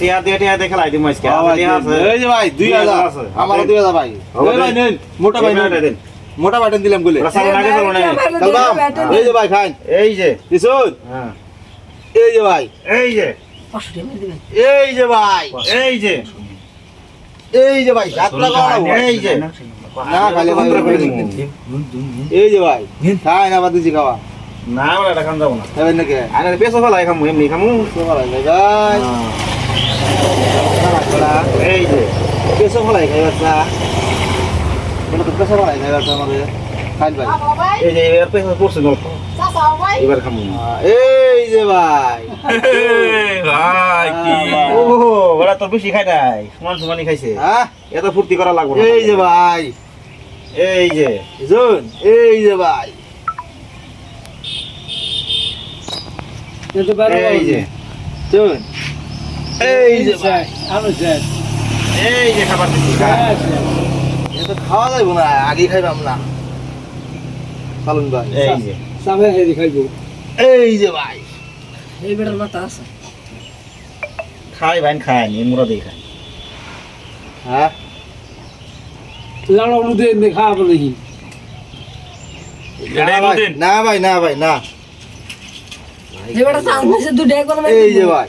টিয়া দিয়ে টিয়া দিয়ে খেলাই দিম আজকে। এই যে ভাই দুই দুই হাজার। হাজার আছে। আমারও দুই হাজার ভাই। হবে এই ভাই। নেন মোটা ভাই নেন। মোটা বাটন দিলাম বলে ওরা এই যে ভাই খান এই যে। দিছুন হ্যাঁ। এই যে ভাই। এই যে। এই যে ভাই। এই যে। এই যে ভাই সাত টাকা এই যে। না খালি করে দিন। এই যে ভাই। খাই না বাদ দিছি খাওয়া। না আমরা খান যাব না। খাবেন নাকি? আরে পেছো ফেলাই খামু এমনি খামু। ফলাই ভাই। ভাই এই যে পেছো ফলাই খাই তো ফলাই খাই ভাই এই যে এবার এই যে ভাই ভাই কি ও ওরা তো বেশি খাই নাই সমান সমানই খাইছে হ্যাঁ এত ফুর্তি করা লাগবে এই যে ভাই এই যে বুঝুন এই যে ভাই এই যে শুন এই যে ভাই এই যে খাবার দিচ্ছি। খাওয়া যাইব না আগে খাইবাম না। ভাই এই যে। এই যে ভাই। খাই ভাই খাই নি মুরা খাই। হ্যাঁ? ভাই, না ভাই না ভাই না। যেটা সামনে সে দুটো এক এই যে ভাই।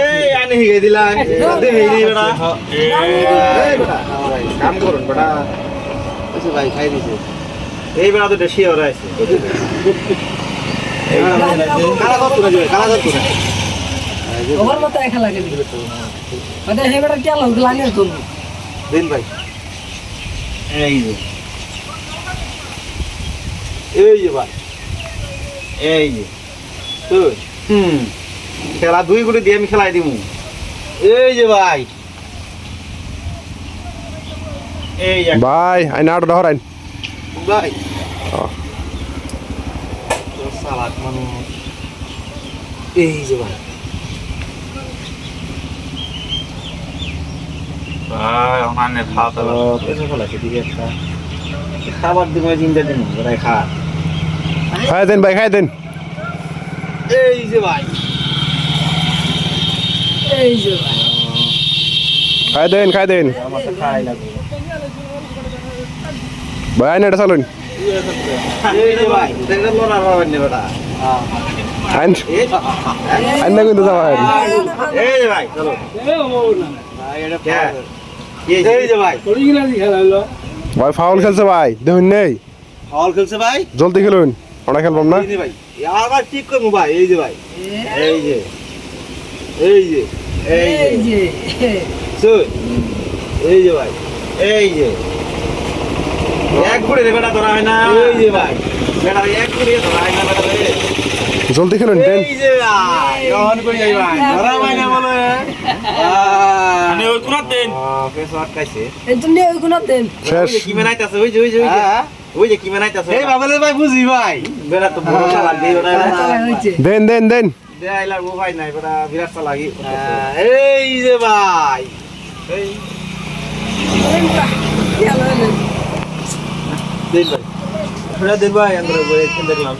এই আনি হিগে দিলা দে হিগে বেটা এই বেটা কাম করুন বেটা আচ্ছা ভাই খাই দিছে। এই বেটা তো দেশি ওরা আছে। কারা কারা ওভার মতো একা লাগে মানে হে বেটা কেন গ্লানের তো দিন ভাই। এই যে। এই যে ভাই। এই যে হুম। খেলা দুই গুটি দিয়ে আমি খেলাই দিমু। এই যে ভাই। এই ভাই আইন আটটা হরাইন ভাই। ও। তো সালাক মানুষ। এই যে ভাই। ভাই খাবার দিব চিন্তা দিমু বেটাই খা খাই দেন ভাই খাই দেন এই যে ভাই। এই যে ভাই। খাই দেন খাই দেন ভাই আইন এটা চালুন। না আইন আইন না কিন্তু ভাই চলো। ভাই ফাউল খেলছে। ভাই। দেখুন নেই। হল খেলছে ভাই? জলদি খেলুন। আমরা খেলবাম না? ভাই আর ঠিক করব ভাই এই যে ভাই। এই যে এই যে এই এই যে। যে এই যে ভাই এই যে। এক গুড়ি বেটা ধরা হয় না। এই যে ভাই। বেটা এক গুড়ি ধরা হয় না বেটা জলদি খেলুন দেন এই যে ভাই গ্রহণ করে যাই ভাই ধরা ভাই না বলে। আমি ওই কোন দিন। পেছো আটকাইছে এই তুমি ওই কোন দেন। শেষ। কি মেনাইতাছে ওই যে ওই যে ওই যে হ্যাঁ? কি বানাইতাছ এই বাবলের ভাই বুঝি ভাই। বেড়া তো বড় চালাক দেই বেটা চালা দেন দেন দেন। দে ও ভাই নাই বেটা বিরাট চালাকি হ্যাঁ, এই যে ভাই। এই। খেলা ভাই। বেটা ভাই। আমরা দেখলাম।